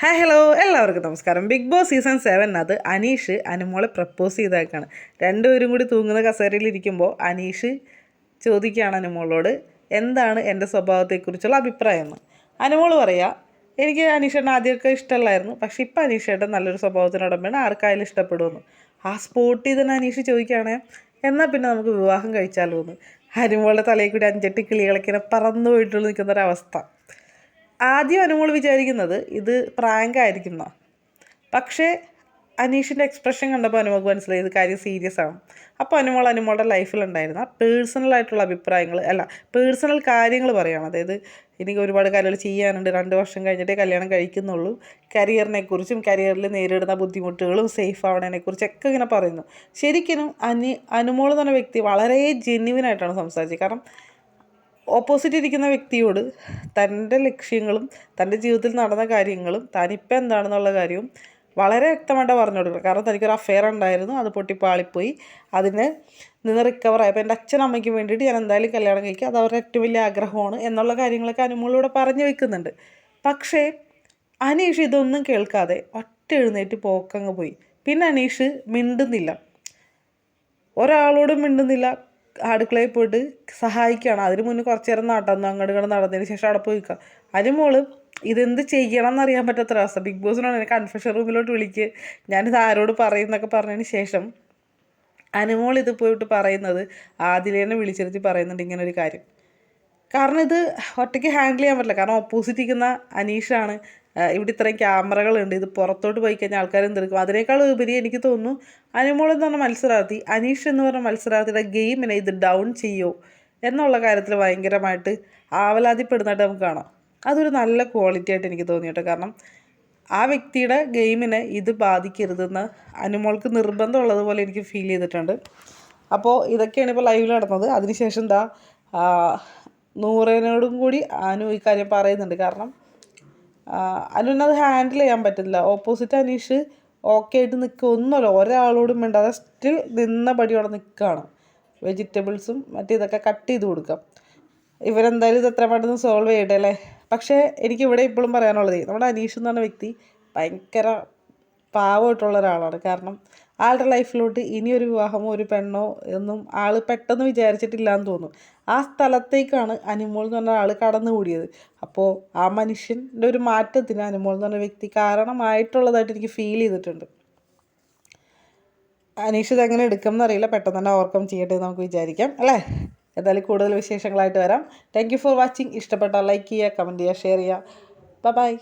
Hi hello എല്ലാവർക്കും നമസ്കാരം. Bigg Boss season സെവനകത്ത് അനീഷ് അനുമോളെ പ്രപ്പോസ് ചെയ്തേക്കാണ്. രണ്ടുപേരും കൂടി തൂങ്ങുന്ന കസേരയിൽ ഇരിക്കുമ്പോൾ അനീഷ് ചോദിക്കുകയാണ് അനുമോളോട് എന്താണ് എന്റെ സ്വഭാവത്തെക്കുറിച്ചുള്ള അഭിപ്രായം എന്ന്? അനുമോൾ പറയാ എനിക്ക് അനീഷേട്ടൻ ആദ്യമൊക്കെ ഇഷ്ടമല്ലായിരുന്നു. പക്ഷേ ഇപ്പം അനീഷേട്ടൻ നല്ലൊരു സ്വഭാവത്തിനോടൊപ്പം ആർക്കായാലും ഇഷ്ടപ്പെടുമെന്ന്. ആ സ്പോട്ടിൽ തന്നെ അനീഷ് ചോദിക്കുകയാണേ. എന്നാൽ പിന്നെ നമുക്ക് വിവാഹം കഴിച്ചാലോ എന്ന്? അനുമോളുടെ തലയിൽ കൂടി അഞ്ചെട്ട് കിളികളൊക്കെ ഇങ്ങനെ പറന്നു പോയിട്ടുള്ള നിൽക്കുന്ന ഒരവസ്ഥ ആദ്യം അനുമോൾ വിചാരിക്കുന്നത് ഇത് പ്രാങ്ക് ആയിരിക്കുന്ന. പക്ഷേ അനീഷിന്റെ എക്സ്പ്രഷൻ കണ്ടപ്പോൾ അനുമോൾക്ക് മനസ്സിലായി ഇത് കാര്യം സീരിയസ് ആണ്. അപ്പോൾ അനുമോൾ അനുമോളുടെ ലൈഫിലുണ്ടായിരുന്ന പേഴ്സണൽ ആയിട്ടുള്ള അഭിപ്രായങ്ങൾ അല്ല പേഴ്സണൽ കാര്യങ്ങൾ പറയുകയാണ് അതായത് എനിക്ക് ഒരുപാട് കാര്യങ്ങൾ ചെയ്യാനുണ്ട് രണ്ട് വർഷം കഴിഞ്ഞിട്ടേ കല്യാണം കഴിക്കുന്നുള്ളൂ. കരിയറിനെക്കുറിച്ചും കരിയറിൽ നേരിടുന്ന ബുദ്ധിമുട്ടുകളും സേഫ് ആവണതിനെക്കുറിച്ചൊക്കെ ഇങ്ങനെ പറയുന്നു. ശരിക്കും അനി അനുമോൾ എന്ന് വ്യക്തി വളരെ ജെന്യുവിനായിട്ടാണ് സംസാരിച്ചത്. കാരണം ഓപ്പോസിറ്റ് ഇരിക്കുന്ന വ്യക്തിയോട് തന്റെ ലക്ഷ്യങ്ങളും തന്റെ ജീവിതത്തിൽ നടന്ന കാര്യങ്ങളും താനിപ്പോൾ എന്താണെന്നുള്ള കാര്യവും വളരെ വ്യക്തമായിട്ട് പറഞ്ഞു കൊടുക്കണം. കാരണം തനിക്കൊരു അഫെയർ ഉണ്ടായിരുന്നു അത് പൊട്ടിപ്പാളിപ്പോയി. അതിന് നിന്ന് റിക്കവർ ആയപ്പോൾ എന്റെ അച്ഛനും അമ്മയ്ക്കും വേണ്ടിയിട്ട് ഞാൻ എന്തായാലും കല്യാണം കഴിക്കുക അത് അവരുടെ ഏറ്റവും വലിയ ആഗ്രഹമാണ് എന്നുള്ള കാര്യങ്ങളൊക്കെ അനുമോളിലൂടെ പറഞ്ഞു വെക്കുന്നുണ്ട്. പക്ഷേ അനീഷ് ഇതൊന്നും കേൾക്കാതെ ഒറ്റ എഴുന്നേറ്റ് പോക്കങ്ങ് പോയി. പിന്നെ അനീഷ് മിണ്ടുന്നില്ല. ഒരാളോടും മിണ്ടുന്നില്ല. അടുക്കളയിൽ പോയിട്ട് സഹായിക്കുകയാണ്. അതിന് മുന്നേ കുറച്ച് നേരം നടന്നു. അങ്ങോട്ട് ഇങ്ങോട്ട് നടന്നതിന് ശേഷം അവിടെ പോയി നിൽക്കുക. അനുമോൾ ഇതെന്ത് ചെയ്യണം എന്നറിയാൻ പറ്റാത്ത അവസ്ഥ. ബിഗ് ബോസിനോട് എന്നെ കൺഫെഷൻ റൂമിലോട്ട് വിളിക്ക്. ഞാനിത് ആരോട് പറയുന്നൊക്കെ പറഞ്ഞതിന് ശേഷം അനുമോൾ ഇത് പോയിട്ട് പറയുന്നത് ആദിലേനെ വിളിച്ചിരുത്തി പറയുന്നുണ്ട് ഇങ്ങനെ ഒരു കാര്യം. കാരണം ഇത് ഒറ്റയ്ക്ക് ഹാൻഡിൽ ചെയ്യാൻ പറ്റില്ല. കാരണം ഓപ്പോസിറ്റ് ഇരിക്കുന്ന അനീഷാണ്. ഇവിടെ ഇത്രയും ക്യാമറകളുണ്ട്. ഇത് പുറത്തോട്ട് പോയി കഴിഞ്ഞാൽ ആൾക്കാർ എന്തെടുക്കും? അതിനേക്കാൾ ഉപരി എനിക്ക് തോന്നുന്നു അനുമോൾ എന്ന് പറഞ്ഞ മത്സരാർത്ഥി അനീഷ് എന്ന് പറഞ്ഞ മത്സരാർത്ഥിയുടെ ഗെയിമിനെ ഇത് ഡൗൺ ചെയ്യോ? എന്നുള്ള കാര്യത്തിൽ ഭയങ്കരമായിട്ട് ആവലാതിപ്പെടുന്നതായിട്ട് നമുക്ക് കാണാം. അതൊരു നല്ല ക്വാളിറ്റി ആയിട്ട് എനിക്ക് തോന്നി കേട്ടോ. കാരണം ആ വ്യക്തിയുടെ ഗെയിമിനെ ഇത് ബാധിക്കരുതെന്ന് അനുമോൾക്ക് നിർബന്ധമുള്ളതുപോലെ എനിക്ക് ഫീൽ ചെയ്തിട്ടുണ്ട്. അപ്പോൾ ഇതൊക്കെയാണ് ഇപ്പോൾ ലൈവിൽ നടന്നത്. അതിനുശേഷം എന്താ നൂറേനോടും കൂടി അനു ഈ കാര്യം പറയുന്നുണ്ട്. കാരണം അനുവിനത് ഹാൻഡിൽ ചെയ്യാൻ പറ്റില്ല ഓപ്പോസിറ്റ് അനീഷ് ഓക്കെ ആയിട്ട് നിൽക്കുക ഒന്നുമല്ല ഒരാളോടും മിണ്ടാതെ സ്റ്റിൽ നിന്ന പടിയോടെ നിൽക്കുകയാണ്. വെജിറ്റബിൾസും മറ്റേ ഇതൊക്കെ കട്ട് ചെയ്ത് കൊടുക്കാം ഇവരെന്തായാലും ഇത് എത്ര പെട്ടെന്ന് സോൾവ് ചെയ്യട്ടെ അല്ലേ? പക്ഷേ എനിക്ക് ഇവിടെ ഇപ്പോഴും പറയാനുള്ളത് നമ്മുടെ അനീഷ് എന്ന് പറഞ്ഞ വ്യക്തി ഭയങ്കര പാവമായിട്ടുള്ള ഒരാളാണ് കാരണം ആളുടെ ലൈഫിലോട്ട് ഇനിയൊരു വിവാഹമോ ഒരു പെണ്ണോ ഒന്നും ആൾ പെട്ടെന്ന് വിചാരിച്ചിട്ടില്ല എന്ന് തോന്നുന്നു ആ സ്ഥലത്തേക്കാണ് അനുമോൾ എന്ന് പറഞ്ഞ ആൾ കടന്നുകൂടിയത്. അപ്പോൾ ആ മനുഷ്യന്റെ ഒരു മാറ്റത്തിന് അനുമോൾ എന്ന് പറഞ്ഞ വ്യക്തി കാരണമായിട്ടുള്ളതായിട്ട് എനിക്ക് ഫീൽ ചെയ്തിട്ടുണ്ട്. അനീഷ് ഇത് എങ്ങനെ എടുക്കും എന്നറിയില്ല. പെട്ടെന്ന് തന്നെ ഓവർകം ചെയ്യട്ടെ എന്ന് നമുക്ക് വിചാരിക്കാം അല്ലേ? എന്തായാലും കൂടുതൽ വിശേഷങ്ങളായിട്ട് വരാം. താങ്ക് യു ഫോർ വാച്ചിങ് ഇഷ്ടപ്പെട്ടാൽ ലൈക്ക് ചെയ്യുക കമന്റ് ചെയ്യുക ഷെയർ ചെയ്യുക. ബൈ